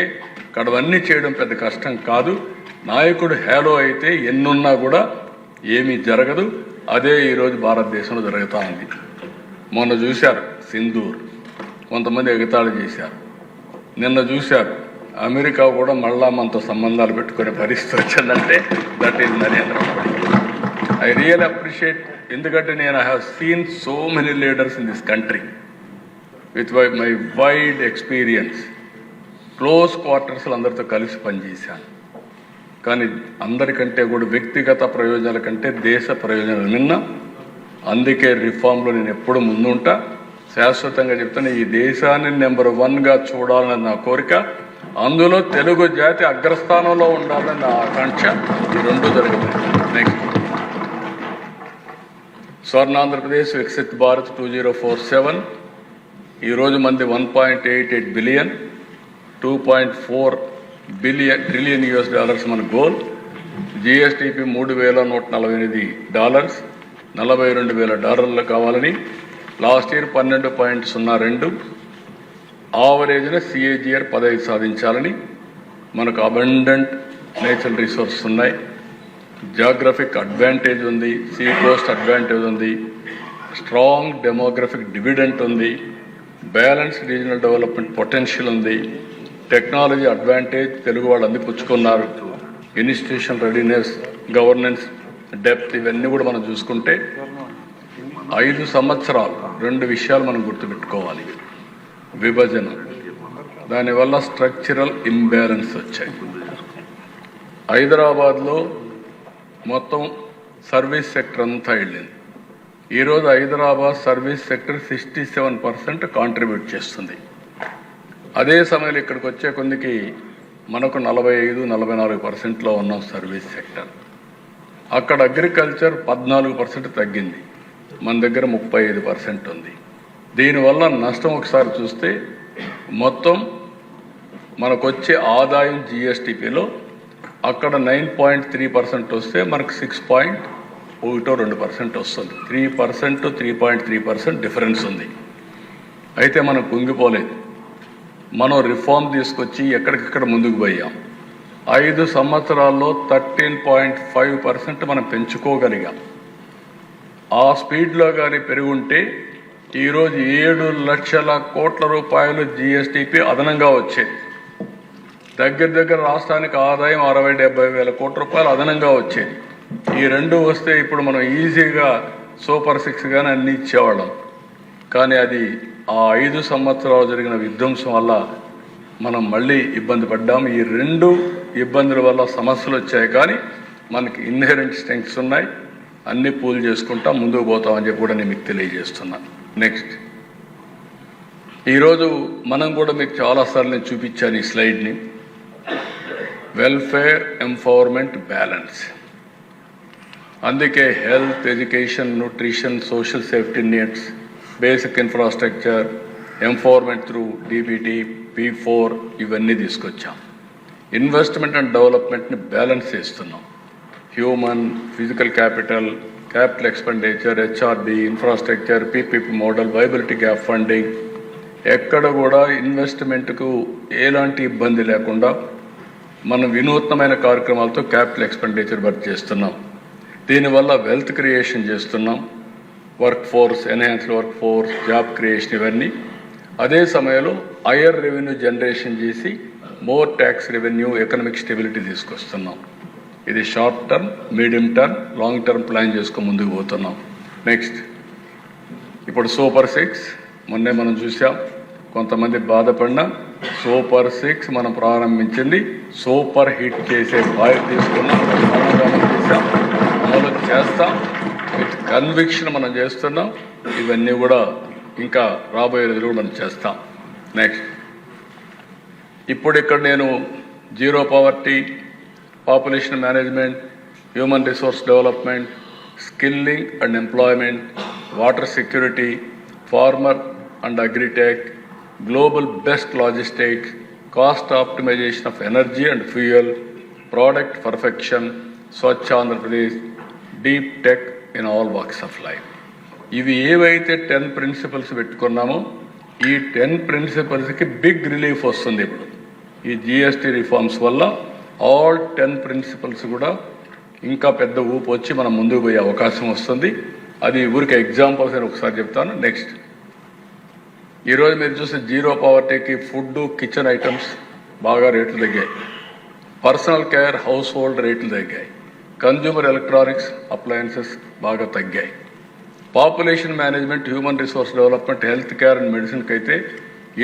అయితే అక్కడవన్నీ చేయడం పెద్ద కష్టం కాదు నాయకుడు హేలో అయితే ఎన్నున్నా కూడా ఏమీ జరగదు అదే ఈరోజు భారతదేశంలో జరుగుతూ ఉంది మొన్న చూశారు సింధూర్ కొంతమంది ఎగతాళి చేశారు నిన్న చూశారు అమెరికా కూడా మళ్ళా మనతో సంబంధాలు పెట్టుకునే పరిస్థితి వచ్చిందంటే that is Narendra Modi I real appreciate ఎందుకంటే నేను I have seen so many leaders in this country with my wide experience close క్వార్టర్స్లో అందరితో కలిసి పనిచేశాను కానీ అందరికంటే కూడా వ్యక్తిగత ప్రయోజనాల కంటే దేశ ప్రయోజనాలు నిన్న అందుకే రిఫార్మ్లో నేను ఎప్పుడు ముందుంటా శాశ్వతంగా చెప్తాను ఈ దేశాన్ని నెంబర్ వన్గా చూడాలని నా కోరిక అందులో తెలుగు జాతి అగ్రస్థానంలో ఉండాలని నా ఆకాంక్ష ఈ రెండు జరుగుతుంది స్వర్ణ Andhra Pradesh Viksit Bharat two zero four seven ఈరోజు మంది one point eight eight billion two point four billion trillion US dollars మన గోల్ జిఎస్టిపి మూడు వేల నూట నలభై ఎనిమిది డాలర్స్ నలభై రెండు వేల డాలర్లు కావాలని లాస్ట్ ఇయర్ పన్నెండు పాయింట్ సున్నా రెండు ఆవరేజ్న సిఏజిఆర్ పదవి సాధించాలని మనకు అబండెంట్ నేచురల్ రిసోర్స్ ఉన్నాయి జాగ్రఫిక్ అడ్వాంటేజ్ ఉంది సీ కోస్ట్ అడ్వాంటేజ్ ఉంది స్ట్రాంగ్ డెమోగ్రఫిక్ డివిడెంట్ ఉంది బ్యాలెన్స్డ్ రీజనల్ డెవలప్మెంట్ పొటెన్షియల్ ఉంది టెక్నాలజీ అడ్వాంటేజ్ తెలుగు వాళ్ళు అందిపుచ్చుకున్నారు ఇన్స్టిట్యూషన్ రెడీనెస్ గవర్నెన్స్ డెప్త్ ఇవన్నీ కూడా మనం చూసుకుంటే ఐదు సంవత్సరాలు రెండు విషయాలు మనం గుర్తుపెట్టుకోవాలి విభజన దానివల్ల స్ట్రక్చరల్ ఇంబ్యాలెన్స్ వచ్చాయి హైదరాబాద్లో మొత్తం సర్వీస్ సెక్టర్ అంతా వెళ్ళింది ఈరోజు Hyderabad service sector sixty seven percent contribute చేస్తుంది అదే సమయంలో ఇక్కడికి వచ్చే కొందికి మనకు నలభై ఐదు నలభై నాలుగు పర్సెంట్లో ఉన్నాం సర్వీస్ సెక్టర్ అక్కడ అగ్రికల్చర్ పద్నాలుగు పర్సెంట్ తగ్గింది మన దగ్గర ముప్పై ఐదు పర్సెంట్ ఉంది దీనివల్ల నష్టం ఒకసారి చూస్తే మొత్తం మనకు వచ్చే ఆదాయం జిఎస్టిపిలో అక్కడ నైన్ పాయింట్ త్రీ పర్సెంట్ వస్తే మనకు సిక్స్ పాయింట్ ఒకటో రెండు పర్సెంట్ వస్తుంది three percent three point three percent difference ఉంది అయితే మనం కుంగిపోలేదు మనం రిఫార్మ్ తీసుకొచ్చి ఎక్కడికక్కడ ముందుకు పోయాం ఐదు సంవత్సరాల్లో థర్టీన్ పాయింట్ ఫైవ్ పర్సెంట్ మనం పెంచుకోగలిగాం ఆ స్పీడ్లో కానీ పెరుగుంటే ఈరోజు ఏడు లక్షల కోట్ల రూపాయలు జిఎస్టిపి అదనంగా వచ్చేది దగ్గర దగ్గర రాష్ట్రానికి ఆదాయం అరవై డెబ్బై వేల కోట్ల రూపాయలు అదనంగా వచ్చేది ఈ రెండు వస్తే ఇప్పుడు మనం ఈజీగా సూపర్ సిక్స్ కానీ అన్నీ ఇచ్చేవాళ్ళం కానీ అది ఆ ఐదు సంవత్సరాలు జరిగిన విధ్వంసం వల్ల మనం మళ్ళీ ఇబ్బంది పడ్డాము ఈ రెండు ఇబ్బందుల వల్ల సమస్యలు వచ్చాయి కానీ మనకి ఇన్హెరెంట్ స్ట్రెంగ్స్ ఉన్నాయి అన్నీ పూలు చేసుకుంటా ముందుకు పోతామని చెప్పి కూడా నేను మీకు తెలియజేస్తున్నాను నెక్స్ట్ ఈరోజు మనం కూడా మీకు చాలాసార్లు నేను చూపించాను ఈ స్లైడ్ని వెల్ఫేర్ ఎంపవర్మెంట్ బ్యాలెన్స్ అందుకే health education nutrition social safety needs basic infrastructure empowerment through DBT P four ఇవన్నీ తీసుకొచ్చాం ఇన్వెస్ట్మెంట్ అండ్ డెవలప్మెంట్ని బ్యాలెన్స్ చేస్తున్నాం human physical capital capital expenditure HRB infrastructure PPP model viability gap funding ఎక్కడ కూడా ఇన్వెస్ట్మెంట్కు ఎలాంటి ఇబ్బంది లేకుండా మనం వినూత్నమైన కార్యక్రమాలతో క్యాపిటల్ ఎక్స్పెండిచర్ భర్తీ చేస్తున్నాం దీనివల్ల వెల్త్ క్రియేషన్ చేస్తున్నాం work force enhanced work force job creation ఇవన్నీ అదే సమయంలో హయ్యర్ రెవెన్యూ జనరేషన్ చేసి more tax revenue economic stability తీసుకొస్తున్నాం ఇది short term medium term long term plan చేసుకుని ముందుకు పోతున్నాం నెక్స్ట్ ఇప్పుడు సూపర్ సిక్స్ మొన్నే మనం చూసాం కొంతమంది బాధపడినా సూపర్ సిక్స్ మనం ప్రారంభించింది సూపర్ హిట్ చేసే బాయ్ తీసుకున్నాం అమలు చేస్తాం కన్విక్షన్ మనం చేస్తున్నాం ఇవన్నీ కూడా ఇంకా రాబోయే రోజులు మనం చేస్తాం నెక్స్ట్ ఇప్పుడు ఇక్కడ నేను zero poverty population management human resource development skilling and employment water security farmer and agritech global best logistics cost optimization of energy and fuel product perfection Swachh Andhra Pradesh deep tech in all walks of life ఇవి ఏవైతే ten principles పెట్టుకున్నామో ఈ ten ప్రిన్సిపల్స్కి big relief వస్తుంది ఇప్పుడు ఈ GST reforms వల్ల all ten principles కూడా ఇంకా పెద్ద ఊపు వచ్చి మనం ముందుకు పోయే అవకాశం వస్తుంది అది ఊరికి ఎగ్జాంపుల్స్ అని ఒకసారి చెప్తాను నెక్స్ట్ ఈరోజు మీరు చూస్తే జీరో పవర్టీకి ఫుడ్ కిచెన్ ఐటమ్స్ బాగా రేట్లు తగ్గాయి పర్సనల్ కేర్ హౌస్ హోల్డ్ రేట్లు తగ్గాయి కన్జ్యూమర్ ఎలక్ట్రానిక్స్ అప్లయన్సెస్ బాగా తగ్గాయి population management human resource development health care and మెడిసిన్కి అయితే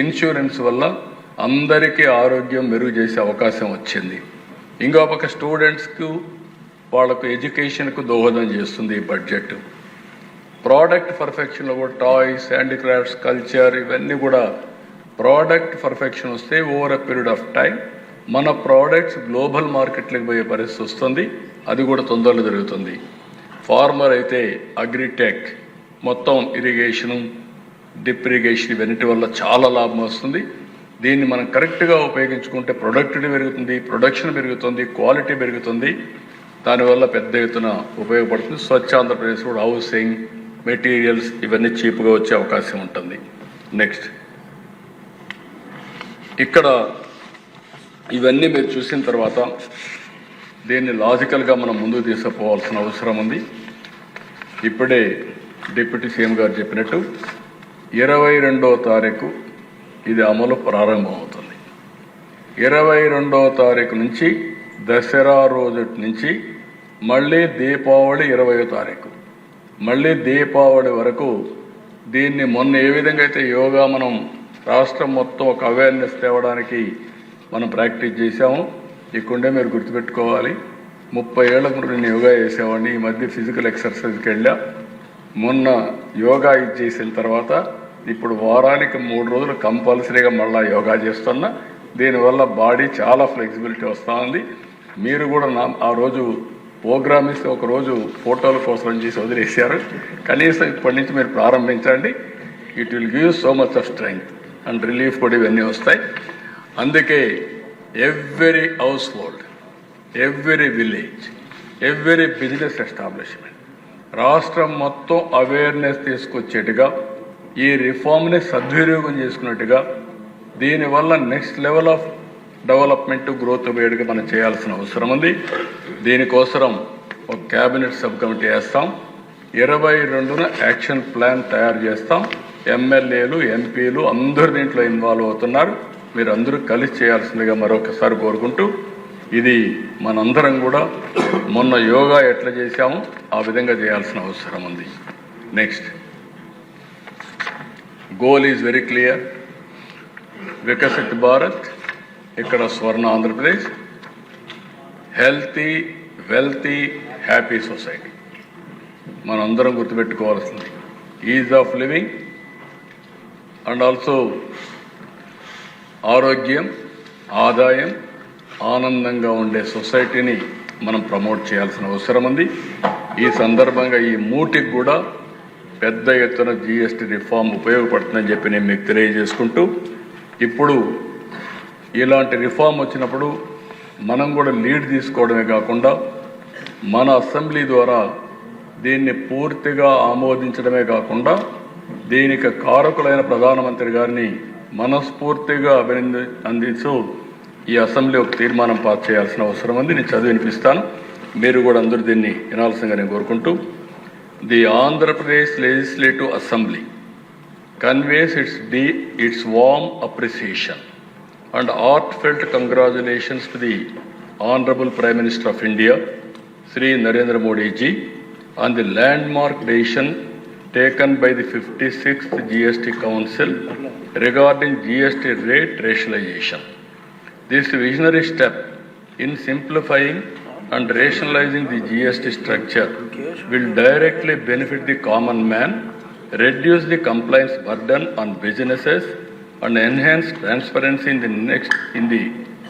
ఇన్సూరెన్స్ వల్ల అందరికీ ఆరోగ్యం మెరుగు చేసే అవకాశం వచ్చింది ఇంకో పక్క స్టూడెంట్స్కు వాళ్ళకు ఎడ్యుకేషన్కు దోహదం చేస్తుంది ఈ బడ్జెట్ ప్రోడక్ట్ పర్ఫెక్షన్లో కూడా టాయ్స్ హ్యాండిక్రాఫ్ట్స్ కల్చర్ ఇవన్నీ కూడా ప్రోడక్ట్ పర్ఫెక్షన్ వస్తే over a period of time మన ప్రోడక్ట్స్ గ్లోబల్ మార్కెట్లకు పోయే పరిస్థితి వస్తుంది అది కూడా తొందరలో జరుగుతుంది ఫార్మర్ అయితే అగ్రిటెక్ మొత్తం ఇరిగేషను డిప్ ఇరిగేషన్ ఇవన్నిటి వల్ల చాలా లాభం వస్తుంది దీన్ని మనం కరెక్ట్గా ఉపయోగించుకుంటే ప్రొడక్టివిటీ పెరుగుతుంది ప్రొడక్షన్ పెరుగుతుంది క్వాలిటీ పెరుగుతుంది దానివల్ల పెద్ద ఎత్తున ఉపయోగపడుతుంది స్వచ్ఛ ఆంధ్రప్రదేశ్ కూడా హౌసింగ్ మెటీరియల్స్ ఇవన్నీ చీప్గా వచ్చే అవకాశం ఉంటుంది నెక్స్ట్ ఇక్కడ ఇవన్నీ మీరు చూసిన తర్వాత దీన్ని లాజికల్గా మనం ముందుకు తీసుకుపోవాల్సిన అవసరం ఉంది ఇప్పుడే డిప్యూటీ సీఎం గారు చెప్పినట్టు ఇరవై రెండవ తారీఖు ఇది అమలు ప్రారంభమవుతుంది ఇరవై రెండవ తారీఖు నుంచి దసరా రోజు నుంచి మళ్ళీ దీపావళి ఇరవయో తారీఖు మళ్ళీ దీపావళి వరకు దీన్ని మొన్న ఏ విధంగా అయితే యోగా మనం రాష్ట్రం మొత్తం ఒక అవేర్నెస్ తేవడానికి మనం ప్రాక్టీస్ చేశాము ఈ కుండే మీరు గుర్తుపెట్టుకోవాలి ముప్పై ఏళ్ళ ముందు నేను యోగా చేసేవాడిని ఈ మధ్య ఫిజికల్ ఎక్సర్సైజ్కి వెళ్ళా మొన్న యోగా ఇది చేసిన తర్వాత ఇప్పుడు వారానికి మూడు రోజులు కంపల్సరీగా మళ్ళీ యోగా చేస్తున్నా దీనివల్ల బాడీ చాలా ఫ్లెక్సిబిలిటీ వస్తూ ఉంది మీరు కూడా నా ఆ రోజు ప్రోగ్రామ్ ఇస్తే ఒకరోజు ఫోటోల కోసం చేసి వదిలేసారు కనీసం ఇప్పటి నుంచి మీరు ప్రారంభించండి it will give so much of strength and relief కూడా ఇవన్నీ వస్తాయి అందుకే every household every village every business establishment రాష్ట్రం మొత్తం అవేర్నెస్ తీసుకొచ్చేట్టుగా ఈ రిఫార్మ్ని సద్వినియోగం చేసుకున్నట్టుగా దీనివల్ల next level of development growth వేడుక మనం చేయాల్సిన అవసరం ఉంది దీనికోసరం ఒక క్యాబినెట్ సబ్ కమిటీ వేస్తాం ఇరవై రెండున యాక్షన్ ప్లాన్ తయారు చేస్తాం ఎమ్మెల్యేలు ఎంపీలు అందరు దీంట్లో ఇన్వాల్వ్ అవుతున్నారు మీరు అందరూ కలిసి చేయాల్సిందిగా మరొకసారి కోరుకుంటూ ఇది మనందరం కూడా మొన్న యోగా ఎట్లా చేశామో ఆ విధంగా చేయాల్సిన అవసరం ఉంది next goal is very clear Viksit Bharat ఇక్కడ Swarna Andhra Pradesh healthy wealthy happy society మనందరం గుర్తుపెట్టుకోవాల్సింది ease of living and also ఆరోగ్యం ఆదాయం ఆనందంగా ఉండే సొసైటీని మనం ప్రమోట్ చేయాల్సిన అవసరం ఉంది ఈ సందర్భంగా ఈ మూటికి కూడా పెద్ద ఎత్తున జిఎస్టీ రిఫార్మ్ ఉపయోగపడుతుందని చెప్పి నేను మీకు తెలియజేసుకుంటూ ఇప్పుడు ఇలాంటి రిఫార్మ్ వచ్చినప్పుడు మనం కూడా లీడ్ తీసుకోవడమే కాకుండా మన అసెంబ్లీ ద్వారా దీన్ని పూర్తిగా ఆమోదించడమే కాకుండా దీనికి కారకులైన ప్రధానమంత్రి గారిని మనస్ఫూర్తిగా అభినంది అందించు ఈ అసెంబ్లీ ఒక తీర్మానం పాస్ చేయాల్సిన అవసరం ఉంది నేను చదివి వినిపిస్తాను మీరు కూడా అందరూ దీన్ని వినాల్సిందిగా నేను కోరుకుంటూ the Andhra Pradesh legislative assembly conveys its deep its warm appreciation and heartfelt congratulations to the honourable prime minister of India Shri Narendra Modiji on the landmark decision taken by the 56th GST Council regarding GST rate rationalization. This visionary step in simplifying and rationalizing the GST structure will directly benefit the common man, reduce the compliance burden on businesses, and enhance transparency in the next in the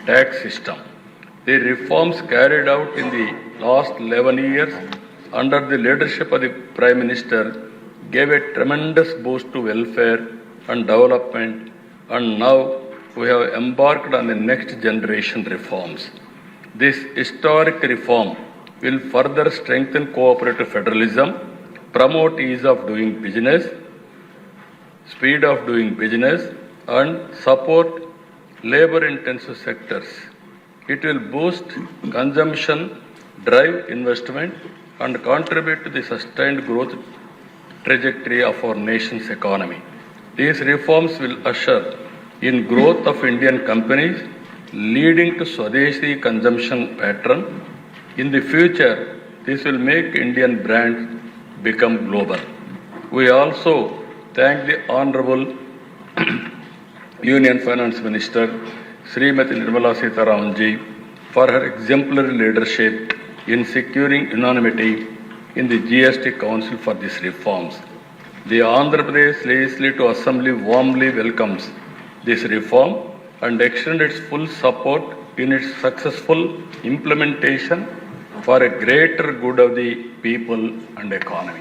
tax system. The reforms carried out in the last 11 years under the leadership of the Prime Minister gave a tremendous boost to welfare and development, and now we have embarked on the next generation reforms. This historic reform will further strengthen cooperative federalism, promote ease of doing business, speed of doing business, and support labor intensive sectors. It will boost consumption, drive investment, and contribute to the sustained growth trajectory of our nation's economy. These reforms will usher in growth of Indian companies, leading to Swadeshi consumption pattern. In the future, this will make Indian brands become global. We also thank the Honorable Union Finance Minister Srimati Nirmala Sitaramanji for her exemplary leadership in securing unanimity in the GST Council for these reforms. The Andhra Pradesh Legislative Assembly warmly welcomes this reform and extends its full support in its successful implementation for a greater good of the people and economy.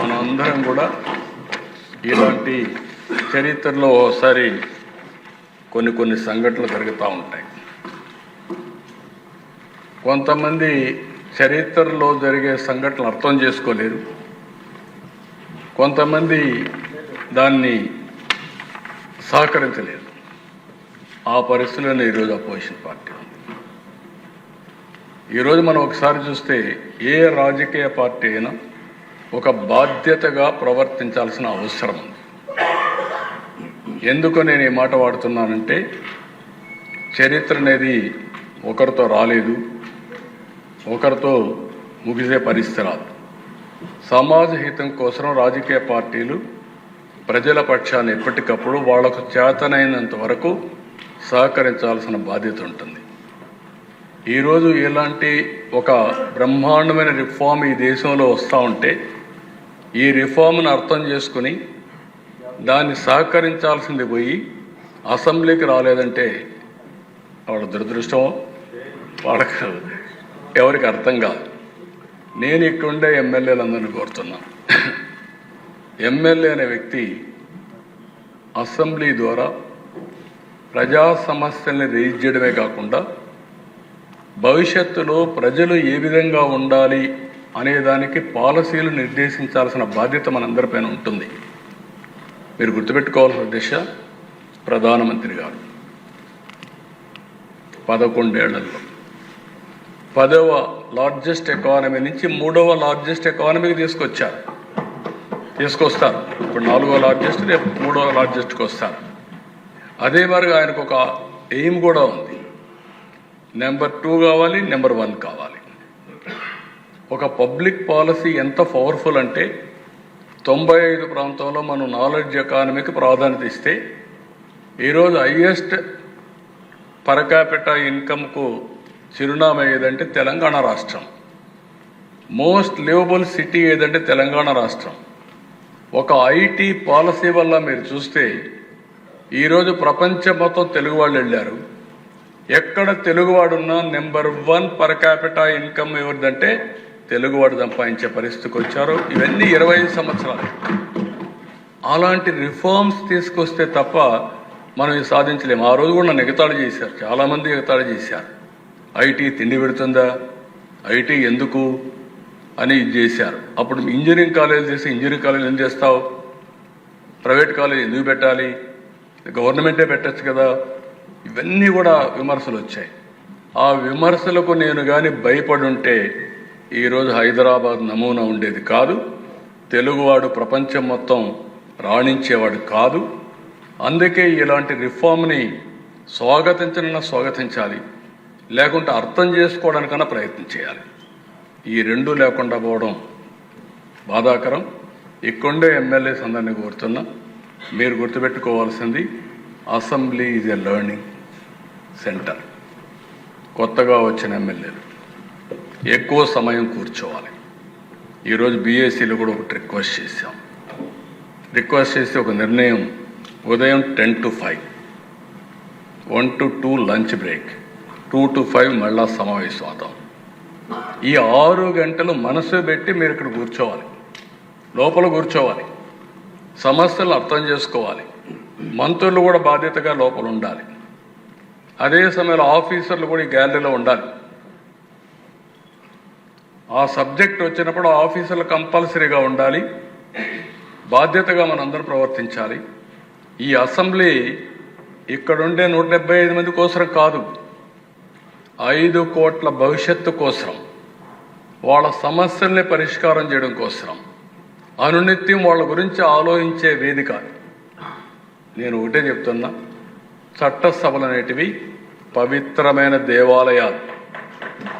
మనందరం కూడా ఇలాంటి చరిత్రలో ఒకసారి కొన్ని కొన్ని సంఘటనలు జరుగుతూ ఉంటాయి కొంతమంది చరిత్రలో జరిగే సంఘటనలు అర్థం చేసుకోలేరు కొంతమంది దాన్ని సహకరించలేరు ఆ పరిస్థితుల్లోనే ఈరోజు అపోజిషన్ పార్టీ ఉంది ఈరోజు మనం ఒకసారి చూస్తే ఏ రాజకీయ పార్టీ అయినా ఒక బాధ్యతగా ప్రవర్తించాల్సిన అవసరం ఉంది ఎందుకు నేను ఈ మాట వాడుతున్నానంటే చరిత్ర అనేది ఒకరితో రాలేదు ఒకరితో ముగిసే పరిస్థితి రాదు సమాజ హితం కోసం రాజకీయ పార్టీలు ప్రజల పక్షాన్ని ఎప్పటికప్పుడు వాళ్లకు చేతనైనంత వరకు సహకరించాల్సిన బాధ్యత ఉంటుంది ఈరోజు ఇలాంటి ఒక బ్రహ్మాండమైన రిఫార్మ్ ఈ దేశంలో వస్తూ ఉంటే ఈ రిఫార్మ్ను అర్థం చేసుకుని దాన్ని సహకరించాల్సింది పోయి అసెంబ్లీకి రాలేదంటే వాళ్ళ దురదృష్టం వాళ్ళకు ఎవరికి అర్థం కాదు నేను ఇక్కడుండే ఎమ్మెల్యేలందరినీ కోరుతున్నాను ఎమ్మెల్యే అనే వ్యక్తి అసెంబ్లీ ద్వారా ప్రజా సమస్యల్ని రేజ్ చేయడమే కాకుండా భవిష్యత్తులో ప్రజలు ఏ విధంగా ఉండాలి అనేదానికి పాలసీలు నిర్దేశించాల్సిన బాధ్యత మనందరిపైన ఉంటుంది మీరు గుర్తుపెట్టుకోవాల్సిన దిశ ప్రధానమంత్రి గారు పదకొండేళ్లలో పదవ లార్జెస్ట్ ఎకానమీ నుంచి మూడవ లార్జెస్ట్ ఎకానమీకి తీసుకొచ్చారు తీసుకొస్తారు ఇప్పుడు నాలుగవ లార్జెస్ట్ రేపు మూడవ లార్జెస్ట్కి వస్తారు అదే మరిగా ఆయనకు ఒక ఎయిమ్ కూడా ఉంది నెంబర్ టూ కావాలి నెంబర్ వన్ కావాలి ఒక పబ్లిక్ పాలసీ ఎంత పవర్ఫుల్ అంటే తొంభై ఐదు ప్రాంతంలో మనం నాలెడ్జ్ ఎకానమీకి ప్రాధాన్యత ఇస్తే ఈరోజు హయ్యెస్ట్ పరకాపిట ఇన్కమ్కు చిరునామా ఏదంటే తెలంగాణ రాష్ట్రం మోస్ట్ లివబుల్ సిటీ ఏదంటే తెలంగాణ రాష్ట్రం ఒక ఐటీ పాలసీ వల్ల మీరు చూస్తే ఈరోజు ప్రపంచం మొత్తం తెలుగు వాళ్ళు వెళ్ళారు ఎక్కడ తెలుగువాడున్నా number one per capita income ఎవరిదంటే తెలుగువాడు సంపాదించే పరిస్థితికి వచ్చారు ఇవన్నీ ఇరవై సంవత్సరాలు అలాంటి రిఫార్మ్స్ తీసుకొస్తే తప్ప మనం సాధించలేము ఆ రోజు కూడా నన్ను ఎగతాళి చేశారు చాలామంది ఎగతాళి చేశారు ఐటీ తిండి పెడుతుందా ఐటీ ఎందుకు అని ఇది చేశారు అప్పుడు ఇంజనీరింగ్ కాలేజ్ చేసి ఇంజనీరింగ్ కాలేజ్ ఏం చేస్తావు ప్రైవేట్ కాలేజ్ ఎందుకు పెట్టాలి గవర్నమెంటే పెట్టచ్చు కదా ఇవన్నీ కూడా విమర్శలు వచ్చాయి ఆ విమర్శలకు నేను కానీ భయపడుంటే ఈరోజు హైదరాబాద్ నమూనా ఉండేది కాదు తెలుగువాడు ప్రపంచం మొత్తం రాణించేవాడు కాదు అందుకే ఇలాంటి రిఫార్మ్ని స్వాగతించిన స్వాగతించాలి లేకుంటే అర్థం చేసుకోవడానికన్నా ప్రయత్నం చేయాలి ఈ రెండు లేకుండా పోవడం బాధాకరం ఇక్కడే ఎమ్మెల్యేస్ అందరినీ కోరుతున్నా మీరు గుర్తుపెట్టుకోవాల్సింది assembly is a learning centre కొత్తగా వచ్చిన ఎమ్మెల్యేలు ఎక్కువ సమయం కూర్చోవాలి ఈరోజు బీఏసీలు కూడా ఒకటి రిక్వెస్ట్ చేశాం రిక్వెస్ట్ చేసి ఒక నిర్ణయం ఉదయం ten to five one to two lunch break two to five మళ్ళా సమావేశం అవుతాం ఈ ఆరు గంటలు మనసు పెట్టి మీరు ఇక్కడ కూర్చోవాలి లోపల కూర్చోవాలి సమస్యలు అర్థం చేసుకోవాలి మంత్రులు కూడా బాధ్యతగా లోపల ఉండాలి అదే సమయంలో ఆఫీసర్లు కూడా ఈ గ్యాలరీలో ఉండాలి ఆ సబ్జెక్ట్ వచ్చినప్పుడు ఆఫీసర్లు కంపల్సరీగా ఉండాలి బాధ్యతగా మనందరం ప్రవర్తించాలి ఈ అసెంబ్లీ ఇక్కడుండే నూట డెబ్బై ఐదు మంది కోసం కాదు ఐదు కోట్ల భవిష్యత్తు కోసం వాళ్ళ సమస్యల్ని పరిష్కారం చేయడం కోసం అనునిత్యం వాళ్ళ గురించి ఆలోచించే వేదిక నేను ఒకటే చెప్తున్నా చట్టసభలు అనేటివి పవిత్రమైన దేవాలయాలు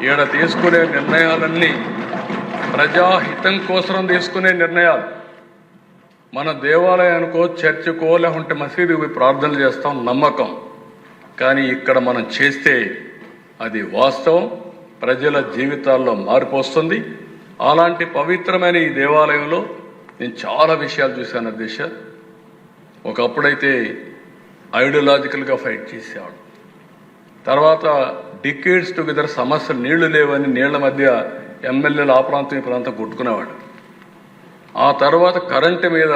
ఈడ తీసుకునే నిర్ణయాలన్నీ ప్రజాహితం కోసం తీసుకునే నిర్ణయాలు మన దేవాలయానికో చర్చకో లేకుంటే మసీదు ప్రార్థనలు చేస్తాం నమ్మకం కానీ ఇక్కడ మనం చేస్తే అది వాస్తవం ప్రజల జీవితాల్లో మార్పు వస్తుంది అలాంటి పవిత్రమైన ఈ దేవాలయంలో నేను చాలా విషయాలు చూశాను అధ్యక్ష ఒకప్పుడైతే ఐడియలాజికల్గా ఫైట్ చేసేవాడు తర్వాత డికేడ్స్ టుగెదర్ సమస్యలు నీళ్లు లేవని నీళ్ల మధ్య ఎమ్మెల్యేలు ఆ ప్రాంతం ఈ ప్రాంతం కొట్టుకునేవాడు ఆ తర్వాత కరెంటు మీద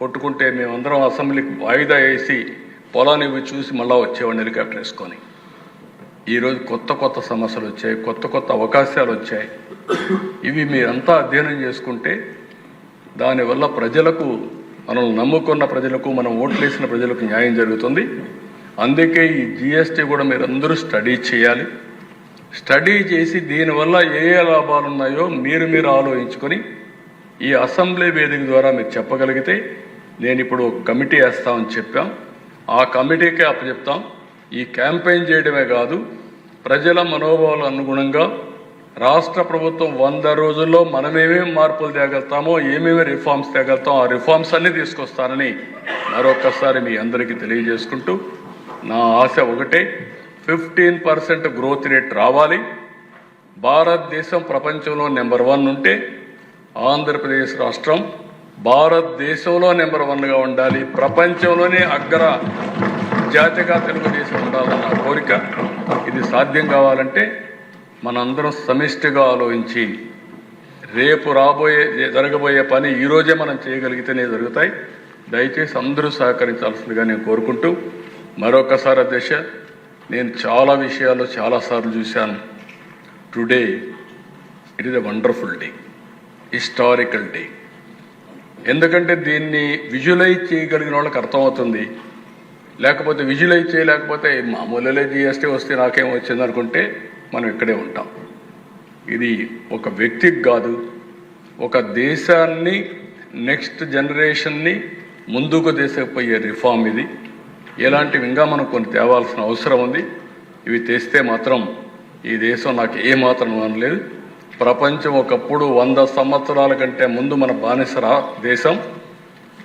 కొట్టుకుంటే మేమందరం అసెంబ్లీకి వాయిదా వేసి పొలాన్ని చూసి మళ్ళా వచ్చేవాడిని హెలికాప్టర్ వేసుకొని ఈరోజు కొత్త కొత్త సమస్యలు వచ్చాయి కొత్త కొత్త అవకాశాలు వచ్చాయి ఇవి మీరంతా అధ్యయనం చేసుకుంటే దానివల్ల ప్రజలకు మనం నమ్ముకున్న ప్రజలకు మనం ఓట్లేసిన ప్రజలకు న్యాయం జరుగుతుంది అందుకే ఈ జిఎస్టీ కూడా మీరందరూ స్టడీ చేయాలి స్టడీ చేసి దీనివల్ల ఏ ఏ లాభాలు ఉన్నాయో మీరు మీరు ఆలోచించుకొని ఈ అసెంబ్లీ వేదిక ద్వారా మీరు చెప్పగలిగితే నేను ఇప్పుడు ఒక కమిటీ వేస్తామని చెప్పాం ఆ కమిటీకే అప్పచెప్తాం ఈ క్యాంపెయిన్ చేయడమే కాదు ప్రజల మనోభావాల అనుగుణంగా రాష్ట్ర ప్రభుత్వం వంద రోజుల్లో మనమేమేమి మార్పులు తేగలుగుతామో ఏమేమి రిఫార్మ్స్ తేగలుగుతామో ఆ రిఫార్మ్స్ అన్నీ తీసుకొస్తానని మరొకసారి మీ అందరికీ తెలియజేసుకుంటూ నా ఆశ ఒకటే ఫిఫ్టీన్ పర్సెంట్ గ్రోత్ రేట్ రావాలి భారతదేశం ప్రపంచంలో నెంబర్ వన్ ఉంటే ఆంధ్రప్రదేశ్ రాష్ట్రం భారతదేశంలో నెంబర్ వన్గా ఉండాలి ప్రపంచంలోనే అగ్ర జాతిగా తెలుగుదేశం ఉండాలన్న కోరిక ఇది సాధ్యం కావాలంటే మనందరం సమిష్టిగా ఆలోచించి రేపు రాబోయే జరగబోయే పని ఈరోజే మనం చేయగలిగితేనే జరుగుతాయి దయచేసి అందరూ సహకరించాల్సిందిగా నేను కోరుకుంటూ మరొకసారి అధ్యక్ష నేను చాలా విషయాలు చాలాసార్లు చూశాను today it is a wonderful day historical day ఎందుకంటే దీన్ని విజువలైజ్ చేయగలిగిన వాళ్ళకి అర్థమవుతుంది లేకపోతే విజులైజ్ చేయలేకపోతే మామూలులే జిఎస్టీ వస్తే నాకేం వచ్చింది అనుకుంటే మనం ఇక్కడే ఉంటాం ఇది ఒక వ్యక్తికి కాదు ఒక దేశాన్ని నెక్స్ట్ జనరేషన్ని ముందుకు తీసుకుపోయే రిఫార్మ్ ఇది ఇలాంటివి ఇంకా మనం కొన్ని తేవాల్సిన అవసరం ఉంది ఇవి తెస్తే మాత్రం ఈ దేశం నాకు ఏమాత్రం అనలేదు ప్రపంచం ఒకప్పుడు వంద సంవత్సరాల కంటే ముందు మన బానిసరా దేశం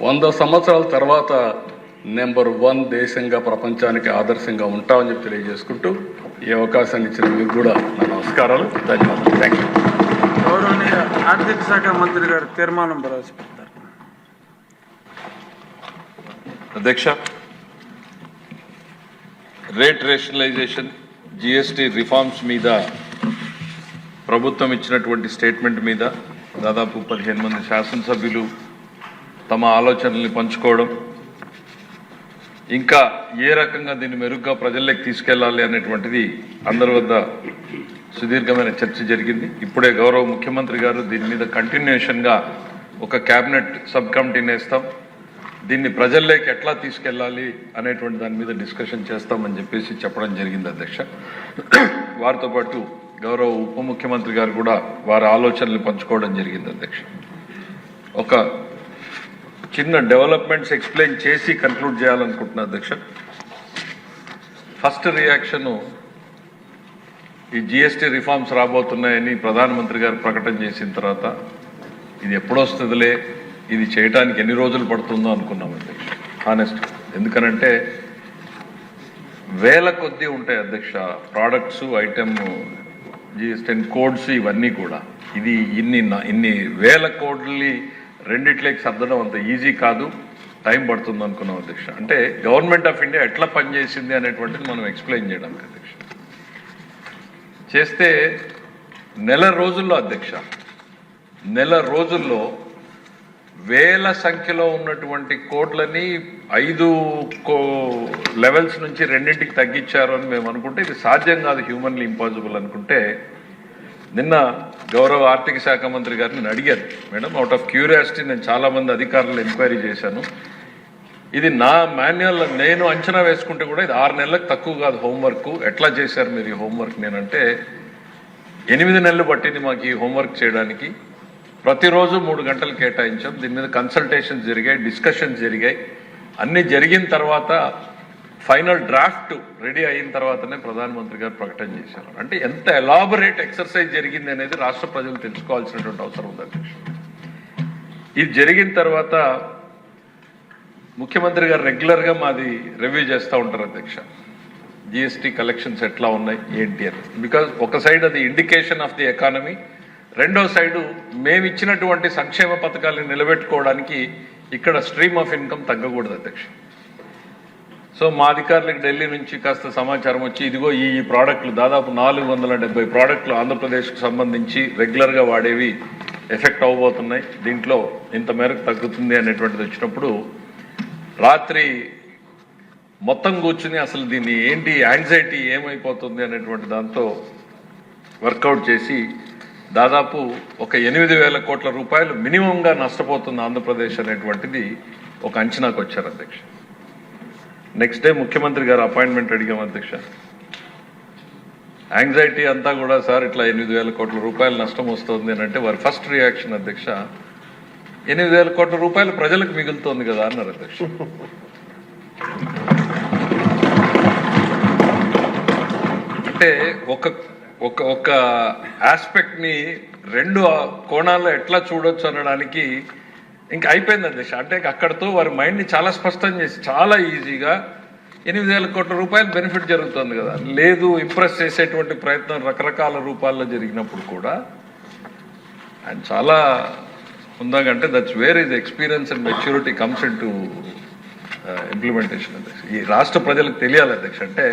వంద సంవత్సరాల తర్వాత నెంబర్ వన్ దేశంగా ప్రపంచానికి ఆదర్శంగా ఉంటామని చెప్పి తెలియజేసుకుంటూ ఈ అవకాశాన్ని ఇచ్చిన మీరు కూడా నా నమస్కారాలు ధన్యవాదాలు థ్యాంక్ యూ గౌరవనీయ ఆర్థిక శాఖ మంత్రి గారు తీర్మానం ప్రవేశపెడతారు అధ్యక్ష రేట్ రేషనలైజేషన్ జిఎస్టి రిఫార్మ్స్ మీద ప్రభుత్వం ఇచ్చినటువంటి స్టేట్మెంట్ మీద దాదాపు పదిహేను మంది శాసనసభ్యులు తమ ఆలోచనల్ని పంచుకోవడం ఇంకా ఏ రకంగా దీన్ని మెరుగ్గా ప్రజల్లోకి తీసుకెళ్లాలి అనేటువంటిది అందరి వద్ద సుదీర్ఘమైన చర్చ జరిగింది ఇప్పుడే గౌరవ ముఖ్యమంత్రి గారు దీని మీద కంటిన్యూషన్గా ఒక క్యాబినెట్ సబ్ కమిటీని వేస్తాం దీన్ని ప్రజల్లోకి ఎట్లా తీసుకెళ్ళాలి అనేటువంటి దాని మీద డిస్కషన్ చేస్తామని చెప్పేసి చెప్పడం జరిగింది అధ్యక్ష వారితో పాటు గౌరవ ఉప ముఖ్యమంత్రి గారు కూడా వారి ఆలోచనలు పంచుకోవడం జరిగింది అధ్యక్ష ఒక చిన్న డెవలప్మెంట్స్ ఎక్స్ప్లెయిన్ చేసి కన్క్లూడ్ చేయాలనుకుంటున్నా అధ్యక్ష ఫస్ట్ రియాక్షను ఈ జిఎస్టీ రిఫార్మ్స్ రాబోతున్నాయని ప్రధానమంత్రి గారు ప్రకటన చేసిన తర్వాత ఇది ఎప్పుడొస్తుందిలే ఇది చేయటానికి ఎన్ని రోజులు పడుతుందో అనుకున్నాం అధ్యక్ష హానెస్ట్ ఎందుకనంటే వేల కొద్దీ ఉంటాయి అధ్యక్ష ప్రోడక్ట్స్ ఐటమ్ జిఎస్టీ కోడ్స్ ఇవన్నీ కూడా ఇది ఇన్ని ఇన్ని వేల కోడ్లీ రెండిట్లకి సర్దడం అంత ఈజీ కాదు టైం పడుతుంది అనుకున్నాం అధ్యక్ష అంటే గవర్నమెంట్ ఆఫ్ ఇండియా ఎట్లా పనిచేసింది అనేటువంటిది మనం ఎక్స్ప్లెయిన్ చేయడానికి అధ్యక్ష చేస్తే నెల రోజుల్లో అధ్యక్ష నెల రోజుల్లో వేల సంఖ్యలో ఉన్నటువంటి కోట్లని ఐదు కో లెవెల్స్ నుంచి రెండింటికి తగ్గించారు అని మేము అనుకుంటే ఇది సాధ్యం కాదు హ్యూమన్లీ ఇంపాసిబుల్ అనుకుంటే నిన్న గౌరవ ఆర్థిక శాఖ మంత్రి గారు నేను అడిగాను మేడం అవుట్ ఆఫ్ క్యూరియాసిటీ నేను చాలా మంది అధికారులు ఎంక్వైరీ చేశాను ఇది నా మాన్యువల్ నేను అంచనా వేసుకుంటే కూడా ఇది ఆరు నెలలకు తక్కువ కాదు హోంవర్క్ ఎట్లా చేశారు మీరు ఈ హోంవర్క్ నేనంటే ఎనిమిది నెలలు పట్టింది మాకు ఈ హోంవర్క్ చేయడానికి ప్రతిరోజు మూడు గంటలు కేటాయించాం దీని మీద కన్సల్టేషన్ జరిగాయి డిస్కషన్స్ జరిగాయి అన్నీ జరిగిన తర్వాత ఫైనల్ డ్రాఫ్ట్ రెడీ అయిన తర్వాతనే ప్రధానమంత్రి గారు ప్రకటన చేశారు అంటే ఎంత ఎలాబరేట్ ఎక్సర్సైజ్ జరిగింది అనేది రాష్ట్ర ప్రజలు తెలుసుకోవాల్సినటువంటి అవసరం ఉంది అధ్యక్షుడు ఇది జరిగిన తర్వాత ముఖ్యమంత్రి గారు రెగ్యులర్గా మాది రివ్యూ చేస్తూ ఉంటారు అధ్యక్ష జిఎస్టీ కలెక్షన్స్ ఎట్లా ఉన్నాయి ఏంటి అని బికాజ్ ఒక సైడ్ అది ఇండికేషన్ ఆఫ్ ది ఎకానమీ రెండో సైడు మేము ఇచ్చినటువంటి సంక్షేమ పథకాలను నిలబెట్టుకోవడానికి ఇక్కడ స్ట్రీమ్ ఆఫ్ ఇన్కమ్ తగ్గకూడదు అధ్యక్ష సో మా అధికారులకు ఢిల్లీ నుంచి కాస్త సమాచారం వచ్చి ఇదిగో ఈ ప్రోడక్ట్లు దాదాపు నాలుగు వందల డెబ్బై ప్రోడక్ట్లు ఆంధ్రప్రదేశ్కు సంబంధించి రెగ్యులర్గా వాడేవి ఎఫెక్ట్ అవ్వబోతున్నాయి దీంట్లో ఇంత మేరకు తగ్గుతుంది అనేటువంటిది వచ్చినప్పుడు రాత్రి మొత్తం కూర్చుని అసలు దీన్ని ఏంటి యాంగ్జైటీ ఏమైపోతుంది అనేటువంటి దాంతో వర్కౌట్ చేసి దాదాపు ఒక ఎనిమిది వేల కోట్ల రూపాయలు మినిమంగా నష్టపోతుంది ఆంధ్రప్రదేశ్ అనేటువంటిది ఒక అంచనాకు వచ్చారు అధ్యక్షుడు నెక్స్ట్ డే ముఖ్యమంత్రి గారు అపాయింట్మెంట్ అడిగాం అధ్యక్ష యాంగ్జైటీ అంతా కూడా సార్ ఇట్లా ఎనిమిది వేల కోట్ల రూపాయలు నష్టం వస్తుంది అని అంటే వారి ఫస్ట్ రియాక్షన్ అధ్యక్ష ఎనిమిది వేల కోట్ల రూపాయలు ప్రజలకు మిగులుతోంది కదా అన్నారు అధ్యక్ష అంటే ఒక ఒక ఒక ఆస్పెక్ట్ని రెండు కోణాల్లో ఎట్లా చూడొచ్చు అనడానికి ఇంకా అయిపోయిందండి షార్ట్ టేక్ అక్కడతో వారి మైండ్ని చాలా స్పష్టం చేసి చాలా ఈజీగా ఎనిమిది వేల కోట్ల రూపాయలు బెనిఫిట్ జరుగుతుంది కదా లేదు ఇంప్రెస్ చేసేటువంటి ప్రయత్నం రకరకాల రూపాల్లో జరిగినప్పుడు కూడా అండ్ చాలా ఉందాకంటే that's where is experience and maturity comes in to implementation అధ్యక్ష ఈ రాష్ట్ర ప్రజలకు తెలియాలి అధ్యక్ష అంటే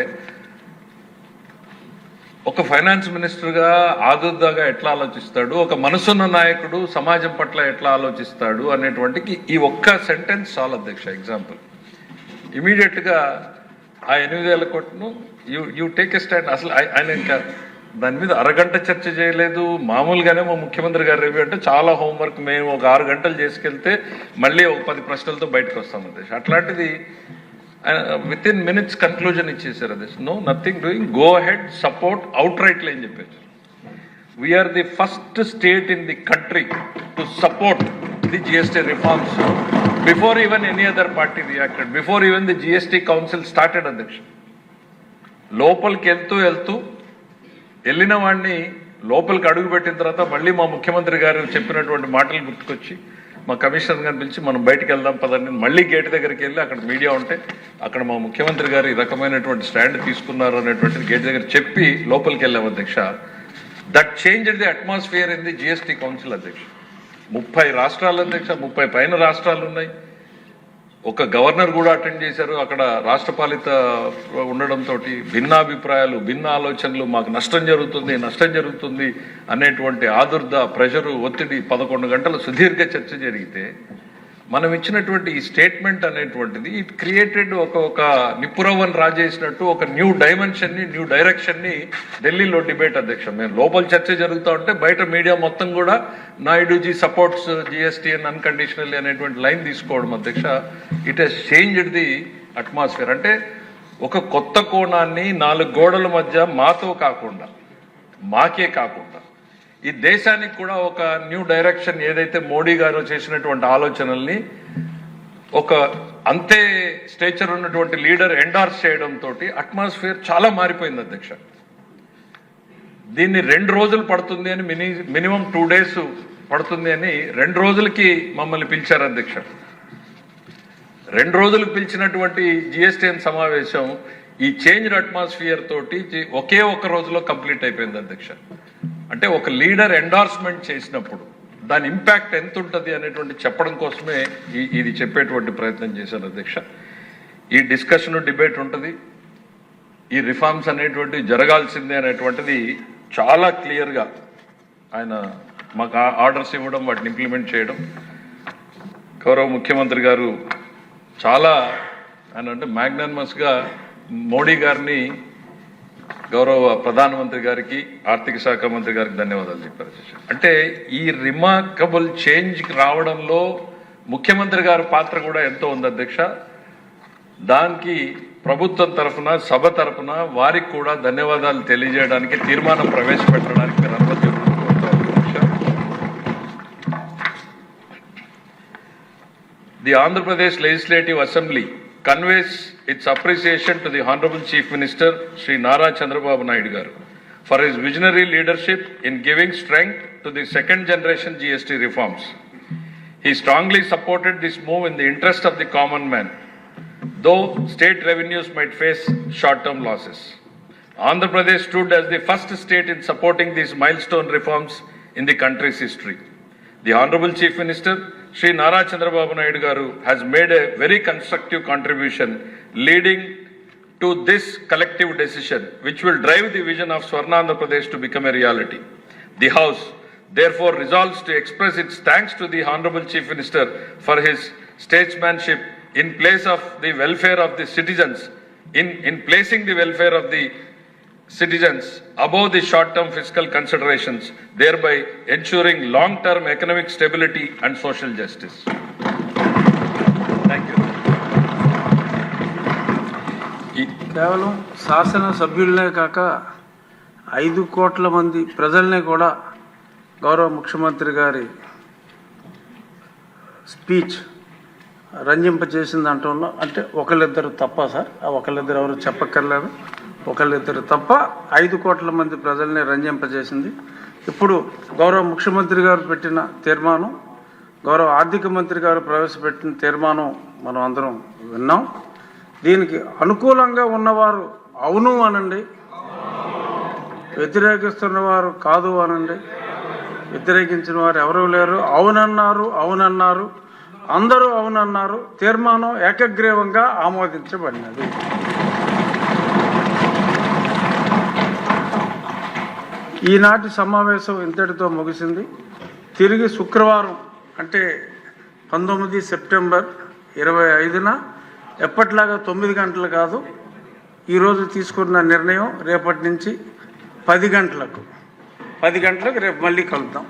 ఒక ఫైనాన్స్ మినిస్టర్గా ఆదుర్దాగా ఎట్లా ఆలోచిస్తాడు ఒక మనసున్న నాయకుడు సమాజం పట్ల ఎట్లా ఆలోచిస్తాడు అనేటువంటికి ఈ ఒక్క సెంటెన్స్ చాలా అధ్యక్ష ఎగ్జాంపుల్ ఇమీడియట్గా ఆ ఎనిమిది వేల కోట్ను you you take a stand అసలు ఆయన ఇంకా దాని మీద అరగంట చర్చ చేయలేదు మామూలుగానే మా ముఖ్యమంత్రి గారు రేపు అంటే చాలా హోంవర్క్ మేము ఒక ఆరు గంటలు చేసుకెళ్తే మళ్ళీ ఒక పది ప్రశ్నలతో బయటకు వస్తాం అధ్యక్ష అట్లాంటిది విత్ ఇన్ మినిట్స్ కన్క్లూజన్ ఇచ్చేసారు అది no nothing doing go head support out రైట్లే అని చెప్పారు we are the first state in the country to support the GST reforms before even any other party reacted before even the GST council started అధ్యక్ష లోపలికి వెళ్తూ వెళ్తూ వెళ్ళిన వాడిని లోపలికి అడుగు పెట్టిన తర్వాత మళ్ళీ మా ముఖ్యమంత్రి గారు చెప్పినటువంటి మాటలు గుర్తుకొచ్చి మా కమిషనర్ గారిని పిలిచి మనం బయటకు వెళ్దాం పదండి మళ్ళీ గేట్ దగ్గరికి వెళ్ళి అక్కడ మీడియా ఉంటే అక్కడ మా ముఖ్యమంత్రి గారు ఈ రకమైనటువంటి స్టాండ్ తీసుకున్నారు అనేటువంటిది గేట్ దగ్గర చెప్పి లోపలికి వెళ్ళాం అధ్యక్ష that change the atmosphere in the GST council అధ్యక్ష ముప్పై రాష్ట్రాల అధ్యక్ష ముప్పై పైన రాష్ట్రాలు ఉన్నాయి ఒక గవర్నర్ కూడా అటెండ్ చేశారు అక్కడ రాష్ట్రపాలిత ఉండడంతో భిన్నాభిప్రాయాలు భిన్న ఆలోచనలు మాకు నష్టం జరుగుతుంది నష్టం జరుగుతుంది అనేటువంటి ఆదుర్ద ప్రెషరు ఒత్తిడి పదకొండు గంటలు సుదీర్ఘ చర్చ జరిగితే మనం ఇచ్చినటువంటి ఈ స్టేట్మెంట్ అనేటువంటిది ఇట్ క్రియేటెడ్ ఒక ఒక నిపురవన్ రాజేసినట్టు ఒక న్యూ డైమెన్షన్ ని న్యూ డైరెక్షన్ ని ఢిల్లీలో డిబేట్ అధ్యక్షం మేము లోపల చర్చ జరుగుతూ ఉంటే బయట మీడియా మొత్తం కూడా Naiduji supports GST and unconditional అనేటువంటి లైన్ తీసుకోవడం అధ్యక్ష it has changed the atmosphere అంటే ఒక కొత్త కోణాన్ని నాలుగు గోడల మధ్య మాతో కాకుండా మాకే కాకుండా ఈ దేశానికి కూడా ఒక న్యూ డైరెక్షన్ ఏదైతే మోడీ గారు చేసినటువంటి ఆలోచనల్ని ఒక అంతే స్టేచర్ ఉన్నటువంటి లీడర్ ఎండార్స్ చేయడంతో అట్మాస్ఫియర్ చాలా మారిపోయింది అధ్యక్ష దీన్ని రెండు రోజులు పడుతుంది అని మినీ మినిమం టూ డేస్ పడుతుంది అని రెండు రోజులకి మమ్మల్ని పిలిచారు అధ్యక్ష రెండు రోజులు పిలిచినటువంటి జిఎస్టిఎన్ సమావేశం ఈ చేంజ్ అట్మాస్ఫియర్ తోటి ఒకే ఒక రోజులో కంప్లీట్ అయిపోయింది అధ్యక్ష అంటే ఒక లీడర్ ఎండార్స్మెంట్ చేసినప్పుడు దాని ఇంపాక్ట్ ఎంత ఉంటుంది అనేటువంటి చెప్పడం కోసమే ఇది చెప్పేటువంటి ప్రయత్నం చేశాను అధ్యక్ష ఈ డిస్కషన్ డిబేట్ ఉంటుంది ఈ రిఫార్మ్స్ అనేటువంటి జరగాల్సిందే అనేటువంటిది చాలా క్లియర్గా ఆయన మాకు ఆర్డర్స్ ఇవ్వడం వాటిని ఇంప్లిమెంట్ చేయడం గౌరవ ముఖ్యమంత్రి గారు చాలా ఆయన అంటే మ్యాగ్నమస్గా మోడీ గారిని గౌరవ ప్రధానమంత్రి గారికి ఆర్థిక శాఖ మంత్రి గారికి ధన్యవాదాలు చెప్పారు అంటే ఈ రిమార్కబుల్ చేంజ్ రావడంలో ముఖ్యమంత్రి గారి పాత్ర కూడా ఎంతో ఉంది అధ్యక్ష దానికి ప్రభుత్వం తరఫున సభ తరఫున వారికి కూడా ధన్యవాదాలు తెలియజేయడానికి తీర్మానం ప్రవేశపెట్టడానికి మీరు అనుమతి the Andhra Pradesh legislative assembly conveys its appreciation to the Honorable Chief Minister Sri Nara Chandrababu Naidu garu for his visionary leadership in giving strength to the second generation GST reforms. He strongly supported this move in the interest of the common man, though state revenues might face short-term losses. Andhra Pradesh stood as the first state in supporting these milestone reforms in the country's history. The Honorable Chief Minister Shri Nara Chandrababu Naidu Garu has made a very constructive contribution leading to this collective decision, which will drive the vision of Swarnandhra Pradesh to become a reality. The House therefore resolves to express its thanks to the Honorable Chief Minister for his statesmanship in placing the welfare of the citizens above the short-term fiscal considerations, thereby ensuring long-term economic stability and social justice. Thank you. కేవలం శాసనసభ్యులనే కాక ఐదు కోట్ల మంది ప్రజల్ని కూడా గౌరవ ముఖ్యమంత్రి గారి స్పీచ్ రంజింప చేసింది అంటంలో అంటే ఒకళ్ళిద్దరు తప్ప సార్ ఆ ఒకళ్ళిద్దరు ఎవరు చెప్పక్కర్లేదు ఒకళ్ళిద్దరు తప్ప ఐదు కోట్ల మంది ప్రజల్ని రంజింపజేసింది ఇప్పుడు గౌరవ ముఖ్యమంత్రి గారు పెట్టిన తీర్మానం గౌరవ ఆర్థిక మంత్రి గారు ప్రవేశపెట్టిన తీర్మానం మనం అందరం విన్నాం దీనికి అనుకూలంగా ఉన్నవారు అవును అనండి వ్యతిరేకిస్తున్న వారు కాదు అనండి వ్యతిరేకించిన వారు ఎవరూ లేరు అవునన్నారు అవునన్నారు అందరూ అవునన్నారు తీర్మానం ఏకగ్రీవంగా ఆమోదించబడినది ఈనాటి సమావేశం ఇంతటితో ముగిసింది తిరిగి శుక్రవారం అంటే పంతొమ్మిది సెప్టెంబర్ ఇరవై ఐదున ఎప్పట్లాగా తొమ్మిది గంటలు కాదు ఈరోజు తీసుకున్న నిర్ణయం రేపటి నుంచి పది గంటలకు పది గంటలకు రేపు మళ్ళీ కలుద్దాం